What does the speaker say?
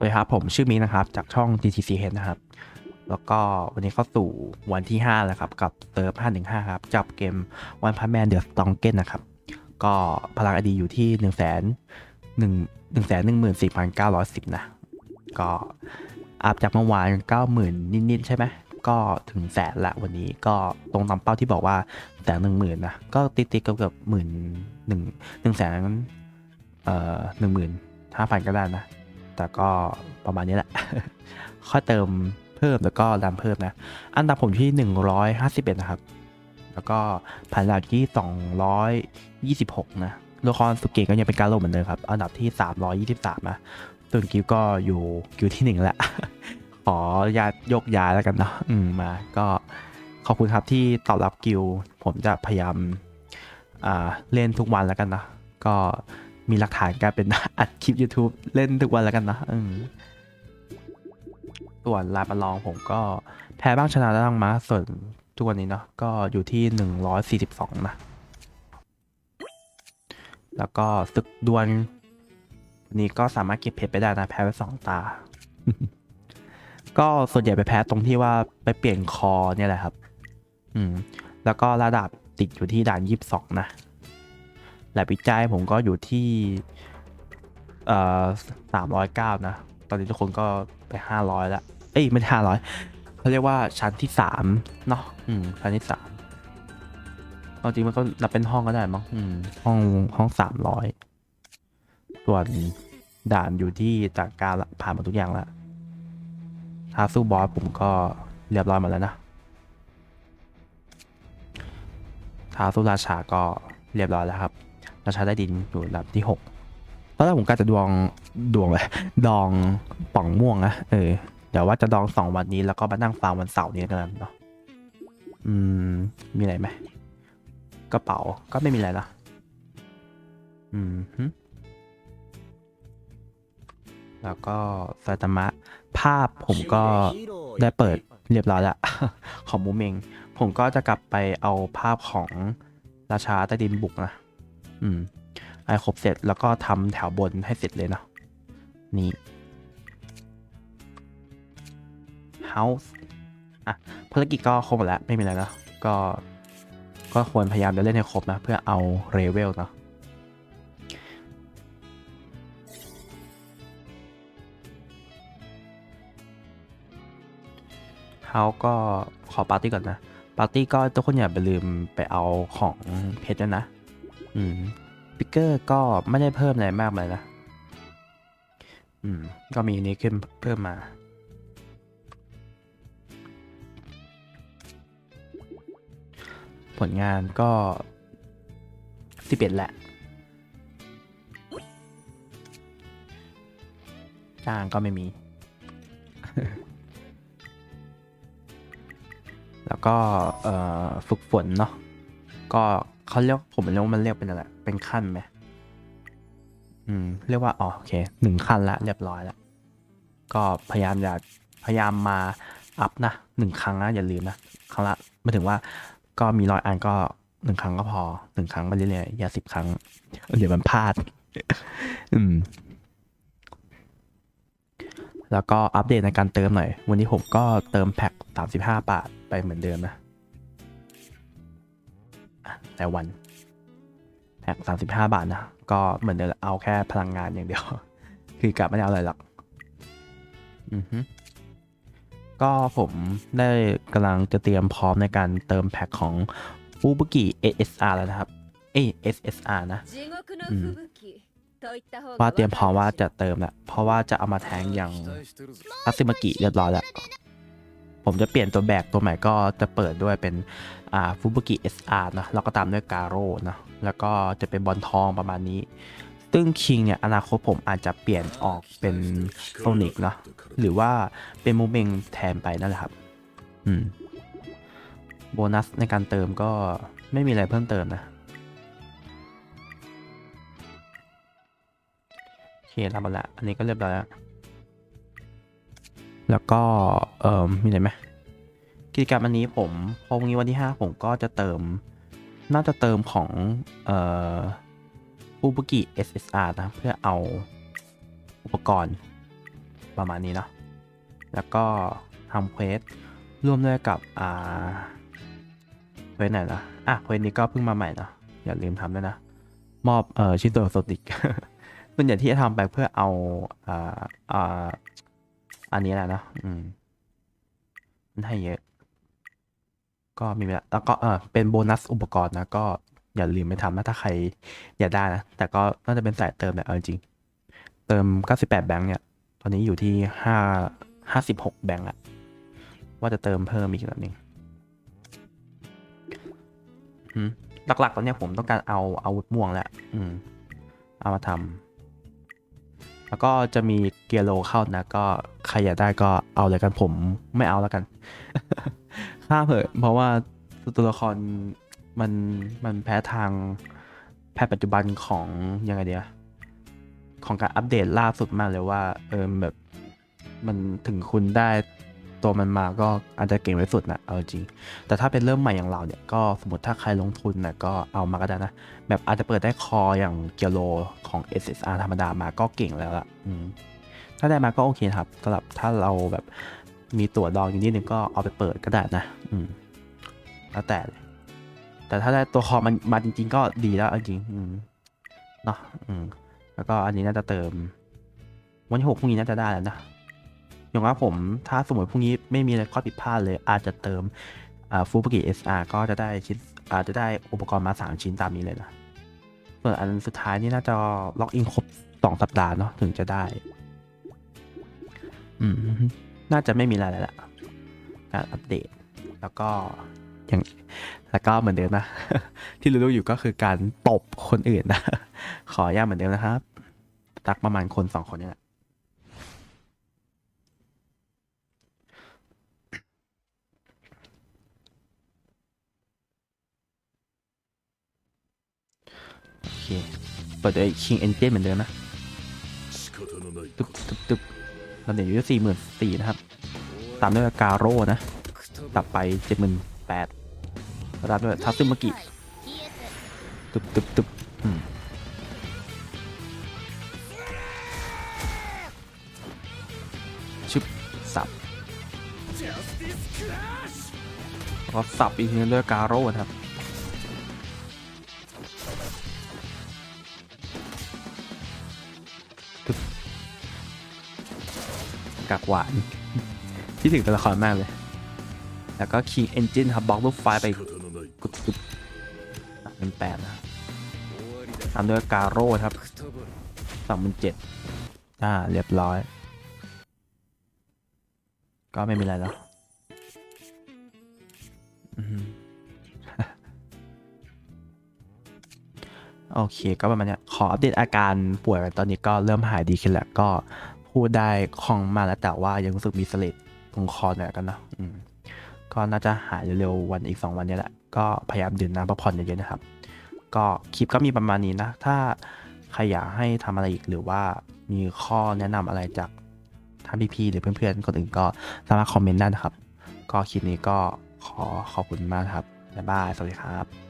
สวัสดีครับ ผมชื่อมิกนะครับ จากช่อง DTCH นะครับ แล้วก็วันนี้เข้าสู่วันที่ 5 แล้วครับ กับเซิร์ฟ515 ครับ จับเกมวันพันแมนเดอะสตองเกนนะครับ ก็พลังอดีอยู่ที่1 1 1 1 1 4 9 1 0 นะ ก็อัพจากเมื่อวาน 90,000 นิด ๆ ใช่ไหม ก็ถึงแสนละวันนี้ก็ตรงตามเป้าที่บอกว่าแสนหนึ่งหมื่นนะ ก็ติดๆเกือบหมื่นหนึ่งหนึ่งแสนเอ่อหนึ่งหมื่นห้าพันก็ได้นะ แต่ก็ประมาณนี้แหละค่อยเติมเพิ่มแล้วก็ดันเพิ่มนะ อันดับผมที่ 151 นะครับ แล้วก็ผ่านดาวที่ 226 นะโละครสุเกะก็ยังเป็นการโลเหมือนเดิมครับ อันดับที่ 323 นะส่วนกิวก็อยู่กิวที่ 1 แหละ ขอญาตยกย้ายแล้วกันเนาะอืมมา ก็ขอบคุณครับที่ตอบรับกิว ผมจะพยายาม อ่า เล่นทุกวันแล้วกันนะ ก็ มีหลักฐานการเป็นอัดคลิป YouTube เล่นทุกวันแล้วกันนะส่วนลายประลองผมก็แพ้บ้างชนะบ้างมาส่วนทุกวันนี้เนาะก็อยู่ที่ 142 นะ แล้วก็ศึกดวลนนี้ก็สามารถเก็บเพชรไปได้นะ แพ้ไปสองตา ก็ส่วนใหญ่ไปแพ้ตรงที่ว่าไปเปลี่ยนคอเนี่ยแหละครับ อืม แล้วก็ระดับติดอยู่ที่ด่านยี่สิบสองนะ แลบวิจัยผมก็อยู่ที่เอ่อสามร้อยเก้านะ ตอนนี้ทุกคนก็ไปห้าร้อยแล้วเอ้ยไม่ห้าร้อยเขาเรียกว่าชั้นที่สามเนาะอืมชั้นที่สามเอาจริงมันก็นับเป็นห้องก็ได้มั้งอืมห้องห้องสามร้อยส่วนด่านอยู่ที่จากการผ่านมาทุกอย่างล้วท้าสู้บอสผมก็เรียบร้อยหมดแล้วนะท้าสู้ราชาก็เรียบร้อยแล้วครับ ราชาได้ดินอยู่อันดับที่หกตอนแรกผมก็จะดวงดวงเลยดองป่องม่วงนะเออเดี๋ยวว่าจะดองสองวันนี้แล้วก็มานั่งฟาร์มวันเสาร์นี้กันเนาะอืม มีอะไรไหมกระเป๋าก็ไม่มีอะไรนะอืมฮึแล้วก็ไซตามะภาพผมก็ได้เปิดเรียบร้อยล้วของมูเมง ผมก็จะกลับไปเอาภาพของราชาใต้ดินบุกนะ อืมไอครบเสร็จแล้วก็ทำแถวบนให้เสร็จเลยเนาะนี่ House อะภารกิจก็ครบหมดแล้วไม่มีอะไรแล้วก็ก็ควรพยายามจะเล่นให้ครบนะ เพื่อเอาเรเวลเนาะเขาก็ขอปาร์ตี้ก่อนนะ ปาร์ตี้ก็ทุกคนอย่าไปลืมไปเอาของเพชรด้วยนะ อืมปิกเกอร์ก็ไม่ได้เพิ่มอะไรมากเลยนะอืม ก็มีนี้ขึ้นเพิ่มมา ผลงานก็สิบเอ็ดแหละจ้างก็ไม่มี แล้วก็ฝึกฝนเนาะก็ เขาเรียกผมไม่รู้ว่ามันเรียกเป็นอะไรเป็นขั้นไหมอืม เรียกว่าอ๋อโอเคหนึ่งขั้นละเรียบร้อยแล้วก็พยายามอย่าพยายามมาอัพนะหนึ่งครั้งนะอย่าลืมนะครั้งละม่ถึงว่าก็มีร้อยอันก็หนึ่งครั้งก็พอหนึ่งครั้งไปเรื่อยๆอย่าสิบครั้งเดี๋ยวมันพลาด อืม แล้วก็อัปเดตในการเติมหน่อย วันนี้ผมก็เติมแพ็ค35บาทไปเหมือนเดิมนะ แต่วันแพ็ค35บาทนะ ก็เหมือนเดิมแหละเอาแค่พลังงานอย่างเดียว คือกลับไม่ได้เอาอะไรหรอกอือฮึก็ผมได้กำลังจะเตรียมพร้อมในการเติมแพ็คของฟูบุกิ ASR แล้วนะครับ เอ้ย SSR นะうんว่าเตรียมพร้อมว่าจะเติมแล้วเพราะว่าจะเอามาแทงอย่างอัซิมากิเรียบร้อยแล้ว ผมจะเปลี่ยนตัวแบกตัวใหม่ก็จะเปิดด้วยเป็นอ่าฟูบุกิ SR นะแล้วก็ตามด้วยกาโร่นะแล้วก็จะเป็นบอลทองประมาณนี้ ซึ่งคิงเนี่ยอนาคตผมอาจจะเปลี่ยนออกเป็นโซนิกเนาะหรือว่าเป็นมูเมงแทนไปนั่นแหละครับอืมโบนัสในการเติมก็ไม่มีอะไรเพิ่มเติมนะโอเคทำมาละอันนี้ก็เรียบร้อยแล้ว แล้วก็เอ่อมีอะไรไหมกิจกรรมอันนี้ผมพอวันนี้วันที่ 5 ผมก็จะเติม น่าจะเติมของเอ่อฟูบุกิ SSR นะ เพื่อเอาอุปกรณ์ประมาณนี้เนาะแล้วก็ทำเควสร่วมด้วยกับอ่าเควสไหนนะอะเควสนี้ก็เพิ่งมาใหม่เนาะอย่าลืมทำด้วยนะ มอบเอ่อชิ้นส่วนโซติกส่วนใหญ่ที่จะทำไปเพื่อเอาอ่าอ่า อันนี้แหละเนะอืมมันให้เยอะ ก็มีเวลาแล้วก็เออเป็นโบนัสอุปกรณ์นะ ก็อย่าลืมไปทำนะถ้าใครอยากได้นะ แต่ก็น่าจะเป็นสายเติมแหละเอาจริง เติม 98 แบงค์เนี่ย ตอนนี้อยู่ที่ 5 56 แบงค์อะว่าจะเติมเพิ่มอีกนิดนึงอืมหลักๆ ตอนนี้ผมต้องการเอาอาวุธม่วงแหละอืม เอามาทำ แล้วก็จะมีเกียร์โลเข้านะ ก็ใครอยากได้ก็เอาเลยกันผมไม่เอาแล้วกัน ข้ามเถอะเพราะว่าตัวละครมันมันแพ้ทางแพ้ปัจจุบันของยังไงเดียของการอัปเดตล่าสุดมากเลยว่าเออแบบมันถึงคุณได้ ตัวมันมาก็อาจจะเก่งไว้สุดนะเอาจริง แต่ถ้าเป็นเริ่มใหม่อย่างเราเนี่ยก็สมมติถ้าใครลงทุนนะก็เอามาก็ได้นะ แบบอาจจะเปิดได้คออย่างเกียโลของ SSR ธรรมดามาก็เก่งแล้วล่ะถ้าได้มาก็โอเคครับสำหรับถ้าเราแบบมีตั๋วดองอยู่นิดนึงก็เอาไปเปิดก็ได้นะ อืมแล้วแต่ แต่ถ้าได้ตัวคอมันมาจริง ๆ ก็ดีแล้วจริงอืมเนาะอืมแล้วก็อันนี้น่าจะเติม วันที่หกพรุ่งนี้น่าจะได้แล้วนะ อย่างว่าผมถ้าสมมติพรุ่งนี้ไม่มีอะไรข้อผิดพลาดเลย อาจจะเติมฟูปกิเอสอาร์ก็จะได้ชิ้นอาจจะได้อุปกรณ์มา 3 ชิ้นตามนี้เลยนะ ส่วนอันสุดท้ายนี่น่าจะล็อกอินครบ 2 สัปดาห์เนาะถึงจะได้ อืม น่าจะไม่มีอะไรแล้วการอัปเดต แล้วก็อย่างแล้วก็เหมือนเดิมนะ ที่รู้ๆอยู่ก็คือการตบคนอื่นนะ ขออนุญาตเหมือนเดิมนะครับ ตักประมาณคนสองคนเนี่ยแหละ เปิดไอ้คิงเอ็นเจนเหมือนเดิมนะตึ๊บตึ๊บตึ๊บเราเดี๋ยวอยู่ที่สี่หมื่นสี่นะครับ ตามด้วยกาโร่นะ ตับไปเจ็ดหมื่นแปดตามด้วยทัตซึมากิตึ๊บตึ๊บตึ๊บชึบสับแล้วก็สับอีกทีด้วยกาโร่นะครับ กากหวานที่ถึงตัวละครมากเลย แล้วก็ King Engine ครับบล็อกลูกไฟไปกุดกุดเป็นแปดนะตามด้วยการโร่ครับสามพันเจ็ดอ่า เรียบร้อย ก็ไม่มีอะไรแล้วโอเค ก็ประมาณนี้ขออัปเดตอาการป่วยตอนนี้ก็เริ่มหายดีขึ้นแล้วก็ พูดได้คล่องมากแล้วแต่ว่ายังรู้สึกมีเสลดตรงคอหน่อยกันเนะอืมก็น่าจะหายเร็วๆวันอีก 2 วันนี้แหละ ก็พยายามดื่มน้ำพักผ่อนเยอะๆนะครับ ก็คลิปก็มีประมาณนี้นะ ถ้าใครอยากให้ทำอะไรอีกหรือว่ามีข้อแนะนำอะไรจากท่านพี่ๆหรือเพื่อนๆคนอื่นก็สามารถคอมเมนต์ได้นะครับ ก็คลิปนี้ก็ขอขอบคุณมากครับบ๊ายบายสวัสดีครับ